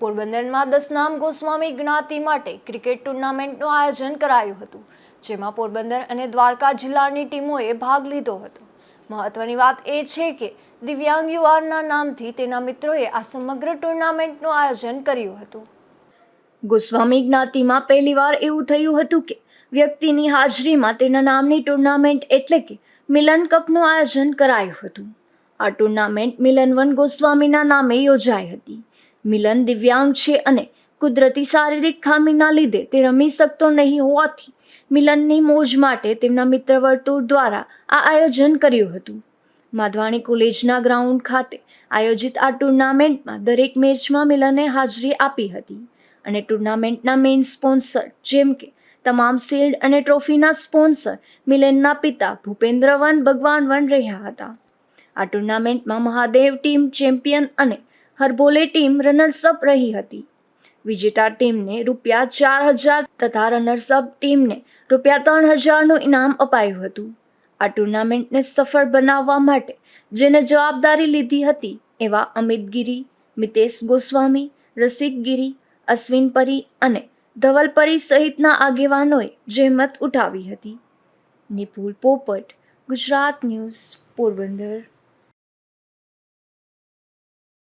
પોરબંદરમાં દસનામ ગોસ્વામી જ્ઞાતિ માટે ક્રિકેટ ટુર્નામેન્ટનું આયોજન કરાયું હતું, જેમાં પોરબંદર અને દ્વારકા જિલ્લાની ટીમોએ ભાગ લીધો હતો. મહત્વની વાત એ છે કે દિવ્યાંગ યુવાનના નામથી તેના મિત્રોએ આ સમગ્ર ટુર્નામેન્ટનું આયોજન કર્યું હતું. ગોસ્વામી જ્ઞાતિમાં પહેલીવાર એવું થયું હતું કે વ્યક્તિની હાજરીમાં તેના નામની ટુર્નામેન્ટ એટલે કે મિલન કપનું આયોજન કરાયું હતું. આ ટુર્નામેન્ટ મિલનવન ગોસ્વામીના નામે યોજાઈ હતી. મિલન દિવ્યાંગ છે અને કુદરતી શારીરિક ખામીના લીધે તે રમી શકતો નહીં હોવાથી મિલનની મોજ માટે તેમના મિત્ર વર્તુળ દ્વારા આ આયોજન કર્યું હતું. માધવાણી કોલેજના ગ્રાઉન્ડ ખાતે આયોજિત આ ટુર્નામેન્ટમાં દરેક મેચમાં મિલને હાજરી આપી હતી અને ટુર્નામેન્ટના મેઇન સ્પોન્સર જેમ કે તમામ શિલ્ડ અને ટ્રોફીના સ્પોન્સર મિલનના પિતા ભૂપેન્દ્રવન ભગવાનવન રહ્યા હતા. આ ટુર્નામેન્ટમાં મહાદેવ ટીમ ચેમ્પિયન અને હરભોલે ટીમ રનર્સઅપ રહી હતી. વિજેતા ટીમને રૂપિયા ચાર હજાર તથા રનર્સઅપ ટીમને રૂપિયા ત્રણ હજારનું ઇનામ અપાયું હતું. આ ટુર્નામેન્ટને સફળ બનાવવા માટે જેને જવાબદારી લીધી હતી એવા અમિત ગિરી, મિતેશ ગોસ્વામી, રસિક ગિરી, અશ્વિન પરી અને ધવલ પરી સહિતના આગેવાનોએ જહેમત ઉઠાવી હતી. નિપુલ પોપટ, ગુજરાત ન્યૂઝ, પોરબંદર.